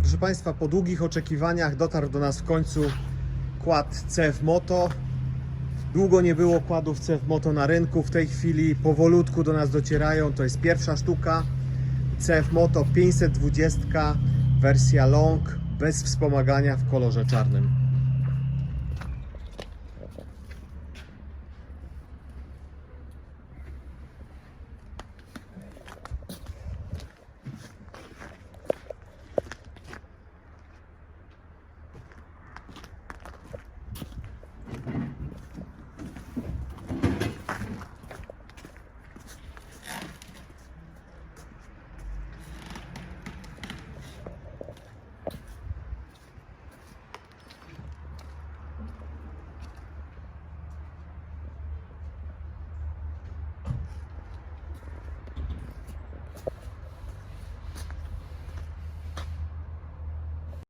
Proszę Państwa, po długich oczekiwaniach dotarł do nas w końcu kład CF Moto. Długo nie było kładów CF Moto na rynku. W tej chwili powolutku do nas docierają. To jest pierwsza sztuka. CF Moto 520 wersja long bez wspomagania w kolorze czarnym.